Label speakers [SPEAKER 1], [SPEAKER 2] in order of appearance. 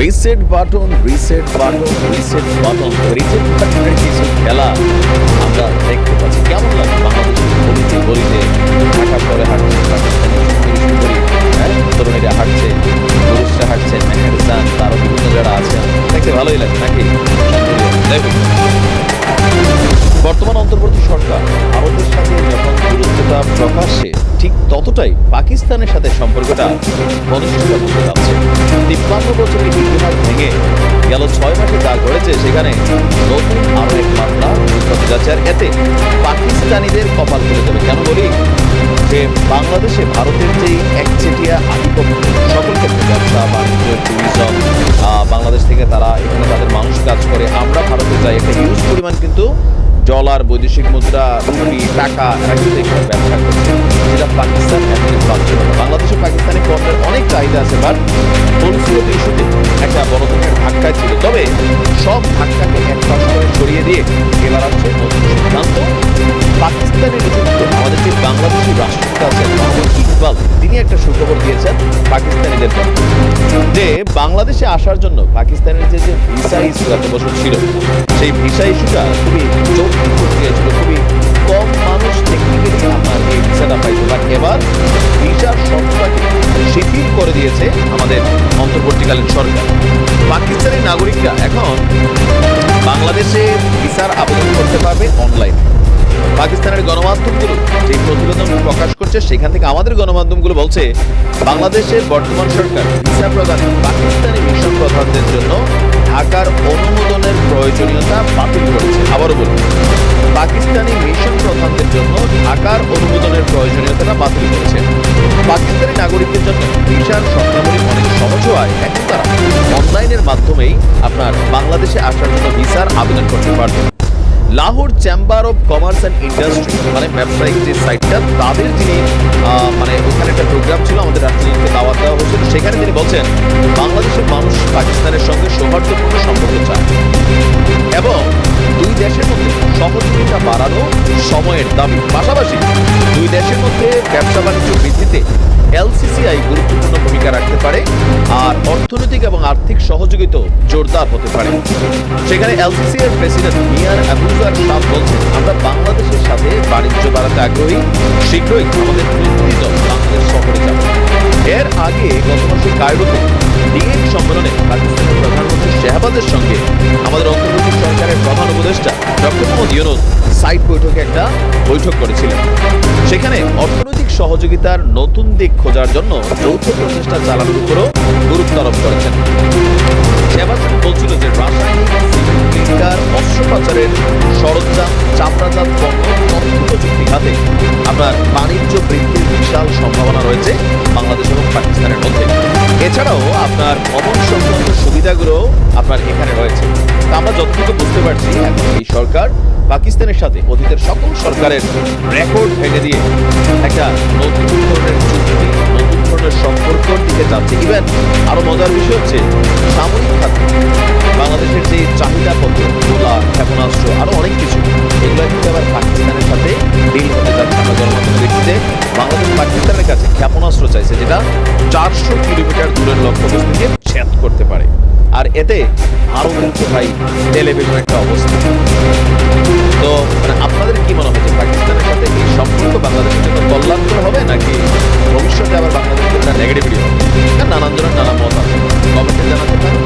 [SPEAKER 1] Reset button reset button reset button reset বাটনের কিছু খেলা আমরা দেখতে পাচ্ছি। কেমন লাগে? বাংলাদেশের গলিতে গলিতে ঢাকা শহরে হাঁটছে হাঁটছে পুরুষরা হাঁটছে, মেহেরজান, তারও বিভিন্ন যারা আছেন দেখতে ভালোই লাগে, নাকি? বর্তমান অন্তর্বর্তী সরকার, ভারতের ঠিক ততটাই পাকিস্তানের সাথে সম্পর্কটা হতে যাচ্ছে তিপ্পান্ন বছরের ইতিহাস ভেঙে গেল ছয় মাসে যা ঘটেছে, সেখানে নতুন আরও এক যুক্ত হতে যাচ্ছে আর এতে পাকিস্তানিদের কপাল খুলে যাবে কেন বলি? যে বাংলাদেশে ভারতের যে একচেটিয়া আধিপত্য, সকল ক্ষেত্রে ব্যবসা, বাণিজ্য ট্যুরিজম বাংলাদেশ থেকে তারা এখানে তাদের মানুষ কাজ করে, আমরা ভারতে যাই, একটা হিউজ পরিমাণ কিন্তু ডলার বৈদেশিক মুদ্রা, রুপি, টাকা ব্যবসা করছে। যেটা পাকিস্তান বাংলাদেশে পাকিস্তানি পণ্যের অনেক চাহিদা আছে, বাট পরিস্থিত ইস্যুতে একটা বড় ধরনের ধাক্কা ছিল। তবে সব ধাক্কাকে এক করে সরিয়ে দিয়ে এবার আসছে সিদ্ধান্ত। পাকিস্তানে নিযুক্ত আমাদের যে বাংলাদেশি রাষ্ট্রদূত আছেন, মোহাম্মদ ইকবাল, তিনি একটা সুখবর দিয়েছেন পাকিস্তানিদের জন্য যে বাংলাদেশে আসার জন্য পাকিস্তানের যে যে ভিসা ইস্যু এত বছর ছিল, সেই ভিসা ইস্যুটা খুবই ছিল খুবই কম মানুষ টেকনিক্যালি আপনার এই ভিসাটা বাট এবার ভিসার শর্তটাকে শিথিল করে দিয়েছে আমাদের অন্তর্বর্তীকালীন সরকার। পাকিস্তানি নাগরিকরা এখন বাংলাদেশে ভিসার আবেদন করতে পারবে অনলাইন পাকিস্তানের গণমাধ্যমগুলো যে প্রতিবেদন প্রকাশ করছে, সেখান থেকে আমাদের গণমাধ্যমগুলো বলছে, বাংলাদেশের বর্তমান সরকার ভিসা প্রদানে পাকিস্তানি মিশন প্রধানদের জন্য ঢাকার অনুমোদনের প্রয়োজনীয়তা বাতিল করেছে। আবারও বলি, পাকিস্তানি মিশন প্রধানদের জন্য ঢাকার অনুমোদনের প্রয়োজনীয়তাটা বাতিল করেছে। পাকিস্তানি নাগরিকদের জন্য ভিসার শর্তাবলী অনেক সহজ হওয়ায় এখন তারা অনলাইনের মাধ্যমেই আপনার বাংলাদেশে আসার জন্য ভিসার আবেদন করতে পারবেন। Lahore chamber of commerce and industry মানে ব্যবসায়িক যে সাইটটা তাদের যিনি মানে ওখানে একটা প্রোগ্রাম ছিল আমাদের রাষ্ট্রনীতিকে দাওয়াত দেওয়া হয়েছিল, সেখানে তিনি বলছেন, বাংলাদেশের মানুষ পাকিস্তানের সঙ্গে সৌহার্দ্যপূর্ণ সম্পর্ক চায় এবং দুই দেশের মধ্যে সহযোগিতা বাড়ানো সময়ের দাবি। পাশাপাশি দুই দেশের মধ্যে ব্যবসা বাণিজ্য বৃদ্ধিতে এলসিসিআই গুরুত্বপূর্ণ ভূমিকা রাখতে পারে আর অর্থনৈতিক এবং আর্থিক সহযোগিতাও জোরদার হতে পারে। সেখানে এলসিসি এর প্রেসিডেন্ট মিয়ার আবুজার শাহ বলছেন, আমরা বাংলাদেশের সাথে বাণিজ্য বাড়াতে আগ্রহী। শীঘ্রই আমাদের প্রতিনিধি দল বাংলাদেশ সফরে যাবে। এর আগে গত মাসে কায়রোতে ডিএন সম্মেলনে পাকিস্তানের প্রধানমন্ত্রী শেহবাজের সঙ্গে আমাদের অন্তর্বর্তী সরকারের উপদেষ্টা ডক্টর মোহাম্মদ ইউনুস সাইট বৈঠকে একটা বৈঠক করেছিলেন। সেখানে অর্থনৈতিক সহযোগিতার নতুন দিক খোঁজার জন্য যৌথ প্রচেষ্টা চালানোর উপরও গুরুত্ব আরোপ করেছেন। শেহবাজ বলছিল যে রাসায়নিক অস্ত্র পাচারের সরঞ্জাম, চামড়াজাত পণ্য প্রযুক্তি খাতে আপনার বাণিজ্য বৃদ্ধির বিশাল সম্ভাবনা রয়েছে এছাড়াও আপনার ভবন সংক্রান্ত সুবিধাগুলো আপনার এখানে রয়েছে। তা আমরা যতটুকু বুঝতে পারছি, এখন এই সরকার পাকিস্তানের সাথে অতীতের সকল সরকারের রেকর্ড ভেঙে দিয়ে একটা নতুন ধরনের চুক্তি, নতুন ধরনের সম্পর্কর দিকে যাচ্ছে। ইভেন আরও মজার বিষয় হচ্ছে, সামরিক খাতে বাংলাদেশের যে চাহিদা পত্র গোলা ক্ষেপণাস্ত্র, আরও ক্ষেপণাস্ত্র চাইছে যেটা চারশো কিলোমিটার দূরের লক্ষ্যবস্তুকে ছেদ করতে পারে। আর এতে আরও মুক্ত হয় এলেভেলের একটা অবস্থা। তো মানে আপনাদের কি মনে হচ্ছে পাকিস্তানের সাথে এই সম্পর্ক বাংলাদেশের জন্য কল্যাণকর হবে নাকি ভবিষ্যতে আবার বাংলাদেশের জন্য নেগেটিভিটি হবে? নানান ধরনের নানা মত আছে। কমেন্টে জানাতে পারেন।